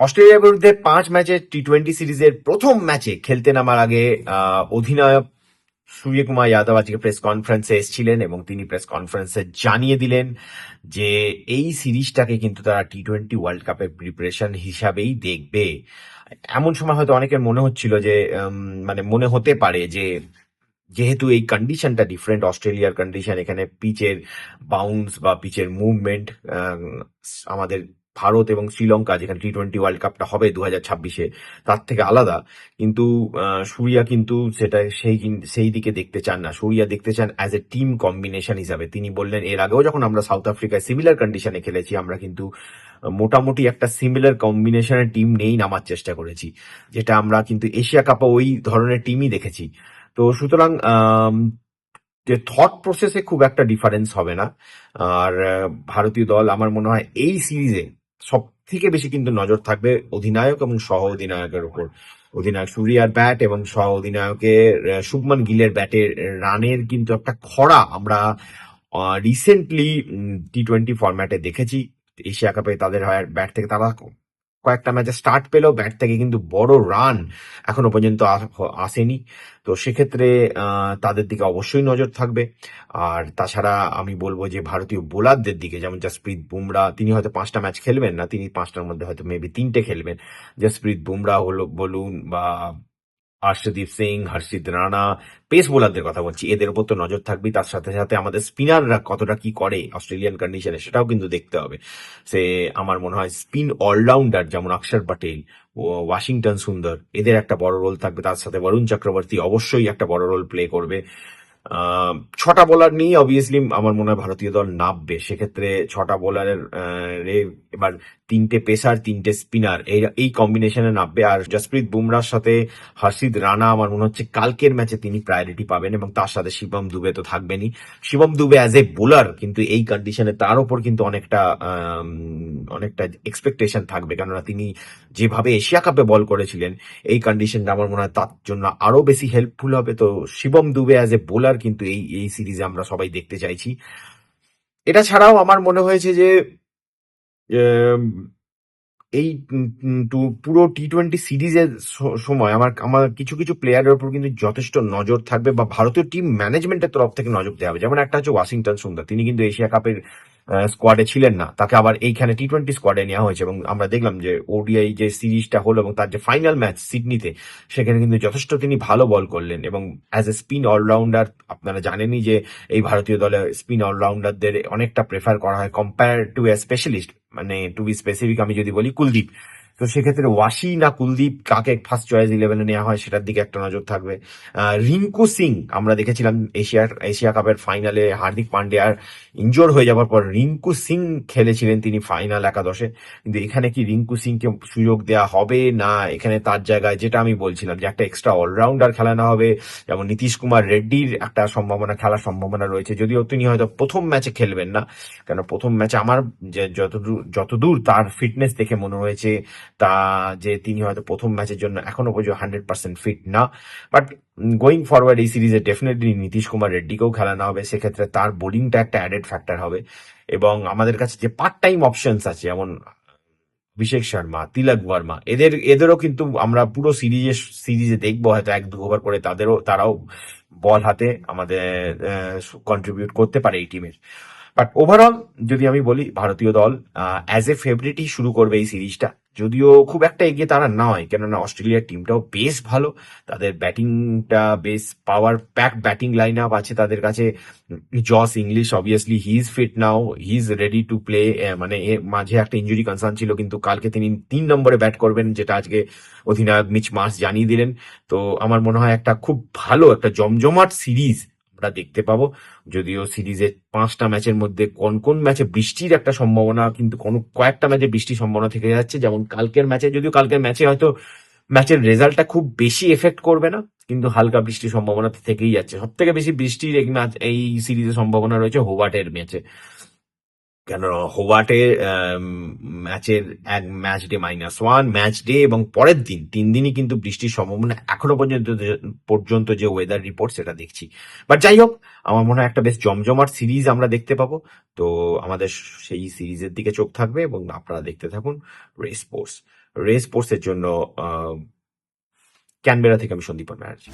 অস্ট্রেলিয়ার বিরুদ্ধে পাঁচ ম্যাচের টি টোয়েন্টি সিরিজের প্রথম ম্যাচে খেলতে নামার আগে অধিনায়ক সূর্যকুমার যাদব আজকে প্রেস কনফারেন্সে এসেছিলেন এবং তিনি প্রেস কনফারেন্সে জানিয়ে দিলেন যে এই সিরিজটাকে কিন্তু তারা টি টোয়েন্টি ওয়ার্ল্ড কাপের প্রিপারেশন হিসাবেই দেখবে। এমন সময় হয়তো অনেকের মনে হচ্ছিল যে মানে মনে হতে পারে যে, যেহেতু এই কন্ডিশনটা ডিফারেন্ট অস্ট্রেলিয়ার কন্ডিশন এখানে পিচের বাউন্স বা পিচের মুভমেন্ট আমাদের ভারত এবং শ্রীলঙ্কা, যেখানে টি টোয়েন্টি ওয়ার্ল্ড কাপটা হবে দু হাজার ছাব্বিশে, তার থেকে আলাদা। কিন্তু সুরিয়া কিন্তু সেটা সেই সেই দিকে দেখতে চান না। সুরিয়া দেখতে চান অ্যাজ এ টিম কম্বিনেশন হিসাবে। তিনি বললেন, এর আগেও যখন আমরা সাউথ আফ্রিকায় সিমিলার কন্ডিশনে খেলেছি, আমরা কিন্তু মোটামুটি একটা সিমিলার কম্বিনেশনের টিম নেই নামার চেষ্টা করেছি। যেটা আমরা কিন্তু এশিয়া কাপে ওই ধরনের টিমই দেখেছি। তো সুতরাং যে থট প্রসেসে খুব একটা ডিফারেন্স হবে না। আর ভারতীয় দল, আমার মনে হয়, এই সিরিজে সব থেকে বেশি কিন্তু নজর থাকবে অধিনায়ক এবং সহ অধিনায়কের উপর। অধিনায়ক সুরিয়ার ব্যাট এবং সহ অধিনায়কের শুভমান গিলের ব্যাটের রানের কিন্তু একটা খরা আমরা রিসেন্টলি টি টোয়েন্টি ফরম্যাটে দেখেছি। এশিয়া কাপে তাদের হয় ব্যাট থেকে তারা কয়েকটা ম্যাচে স্টার্ট পেলেও ব্যাট থেকে কিন্তু বড় রান এখনও পর্যন্ত আসেনি। তো সেক্ষেত্রে তাদের দিকে অবশ্যই নজর থাকবে। আর তাছাড়া আমি বলব যে, ভারতীয় বোলারদের দিকে, যেমন জসপ্রীত বুমরা তিনি হয়তো পাঁচটা ম্যাচ খেলবেন না, তিনি পাঁচটার মধ্যে হয়তো মেবি তিনটে খেলবেন। জাসপ্রীত বুমরা হলো, বলুন বা হর্ষদীপ সিং হর্ষিত রানা পেস বোলারদের কথা বলছি। এদের উপর তো নজর থাকবেই, তার সাথে সাথে আমাদের স্পিনাররা কতটা কি করে অস্ট্রেলিয়ান কন্ডিশনে সেটাও কিন্তু দেখতে হবে। সে আমার মনে হয় স্পিন অলরাউন্ডার যেমন অক্ষর পটেল ওয়াশিংটন সুন্দর, এদের একটা বড় রোল থাকবে। তার সাথে বরুণ চক্রবর্তী অবশ্যই একটা বড় রোল প্লে করবে। ছটা বোলার নিয়ে অবভিয়াসলি আমার মনে হয় ভারতীয় দল নামবে। সেক্ষেত্রে ছটা বোলারের এবার তিনটে পেসার তিনটে স্পিনার এই এই কম্বিনেশনে নামবে। আর জসপ্রীত বুমরার সাথে হর্ষিত রানা আমার মনে হচ্ছে কালকের ম্যাচে তিনি প্রায়োরিটি পাবেন এবং তার সাথে শিবম দুবে তো থাকবেনই। Shivam Dube as a bowler কিন্তু এই কন্ডিশনে তার উপর কিন্তু অনেকটা অনেকটা এক্সপেকটেশন থাকবে। কেননা তিনি যেভাবে এশিয়া কাপে বল করেছিলেন, এই কন্ডিশনটা আমার মনে হয় তার জন্য আরও বেশি হেল্পফুল হবে। তো Shivam Dube as a bowler কিন্তু এই এই সিরিজে আমরা সবাই দেখতে চাইছি। এটা ছাড়াও আমার মনে হয়েছে যে এই পুরো টি টোয়েন্টি সিরিজের সময় আমার আমার কিছু কিছু প্লেয়ারের উপর কিন্তু যথেষ্ট নজর থাকবে বা ভারতীয় টিম ম্যানেজমেন্টের তরফ থেকে নজর দেওয়া হবে। যেমন একটা হচ্ছে ওয়াশিংটন সুন্দর, তিনি কিন্তু এশিয়া কাপের স্কোয়াডে ছিলেন না। তাকে আবার এইখানে টি টোয়েন্টি স্কোয়াডে নেওয়া হয়েছে এবং আমরা দেখলাম যে ওডিআই যে সিরিজটা হলো এবং তার যে ফাইনাল ম্যাচ সিডনিতে সেখানে কিন্তু যথেষ্ট তিনি ভালো বল করলেন এবং অ্যাজ এ স্পিন অলরাউন্ডার আপনারা জানেনই যে এই ভারতীয় দলে স্পিন অলরাউন্ডারদের অনেকটা প্রেফার করা হয় কম্পেয়ার টু এ স্পেশালিস্ট মানে টু বি স্পেসিফিক আমি যদি বলি, কুলদীপ। তো সেক্ষেত্রে ওয়াশি না কুলদীপ কাকে ফার্স্ট চয়েস ইলেভেনে নেওয়া হয় সেটার দিকে একটা নজর থাকবে। রিঙ্কু সিং, আমরা দেখেছিলাম এশিয়ার, এশিয়া কাপের ফাইনালে হার্দিক পান্ডিয়ার ইনজোর হয়ে যাওয়ার পর রিঙ্কু সিং খেলেছিলেন তিনি ফাইনাল একাদশে। কিন্তু এখানে কি রিঙ্কু সিংকে সুযোগ দেওয়া হবে না? এখানে তার জায়গায় যেটা আমি বলছিলাম যে একটা এক্সট্রা অলরাউন্ডার খেলানো হবে। যেমন নীতিশ কুমার রেড্ডির একটা সম্ভাবনা, খেলার সম্ভাবনা রয়েছে। যদিও তিনি হয়তো প্রথম ম্যাচে খেলবেন না, কেন প্রথম ম্যাচে আমার যতদূর যতদূর তার ফিটনেস দেখে মনে হয়েছে তা যে তিনি হয়তো প্রথম ম্যাচের জন্য এখনও পর্যন্ত হান্ড্রেড পার্সেন্ট ফিট না। বাট গোয়িং ফরওয়ার্ড এই সিরিজে ডেফিনেটলি নীতিশ কুমার রেড্ডিকেও খেলানো হবে, সেক্ষেত্রে তার বোলিংটা একটা অ্যাডেড ফ্যাক্টর হবে। এবং আমাদের কাছে যে পার্ট টাইম অপশনস আছে, যেমন অভিষেক শর্মা, তিলক বর্মা, এদের, এদেরও কিন্তু আমরা পুরো সিরিজে সিরিজে দেখব হয়তো এক দু ওভার করে তাদেরও, তারাও বল হাতে আমাদের কন্ট্রিবিউট করতে পারে এই টিমের বাট ওভারঅল যদি আমি বলি, ভারতীয় দল অ্যাজ এ ফেভারিটই শুরু করবে এই সিরিজটা। যদিও খুব একটা এগিয়ে তারা নয়, কেননা অস্ট্রেলিয়ার টিমটাও বেশ ভালো। তাদের ব্যাটিংটা বেশ power pack batting line up আছে তাদের কাছে। Josh Inglis obviously he is fit now he is ready to play মানে মাঝে একটা ইঞ্জুরি কনসার্ন ছিল, কিন্তু কালকে তিনি তিন নম্বরে ব্যাট করবেন, যেটা আজকে অধিনায়ক মিচ মার্স জানিয়ে দিলেন। তো আমার মনে হয় একটা খুব ভালো, একটা জমজমাট সিরিজ আমরা দেখতে পাবো। যদিও সিরিজের পাঁচটা ম্যাচের মধ্যে কোন কোন ম্যাচে বৃষ্টির একটা সম্ভাবনা, কিন্তু কোন কয়েকটা ম্যাচে বৃষ্টির সম্ভাবনা থেকে যাচ্ছে। যেমন কালকের ম্যাচে, যদিও কালকের ম্যাচে হয়তো ম্যাচের রেজাল্টটা খুব বেশি এফেক্ট করবে না, কিন্তু হালকা বৃষ্টির সম্ভাবনা থেকেই যাচ্ছে। সব থেকে বেশি বৃষ্টির এই ম্যাচ, এই সিরিজের সম্ভাবনা রয়েছে হোবার্টের ম্যাচে। কেন হোবার্টে ম্যাচের এক match day minus one match day এবং পরের দিন, তিন দিনই কিন্তু বৃষ্টির সম্ভাবনা এখনও পর্যন্ত পর্যন্ত যে ওয়েদার রিপোর্ট সেটা দেখছি। বাট যাই হোক, আমার মনে হয় একটা বেশ জমজমাট সিরিজ আমরা দেখতে পাবো। তো আমাদের সেই সিরিজের দিকে চোখ থাকবে এবং আপনারা দেখতে থাকুন রেস স্পোর্টস রেস স্পোর্টসের জন্য ক্যানবেরা থেকে আমি সন্দীপন ব্যানার্জি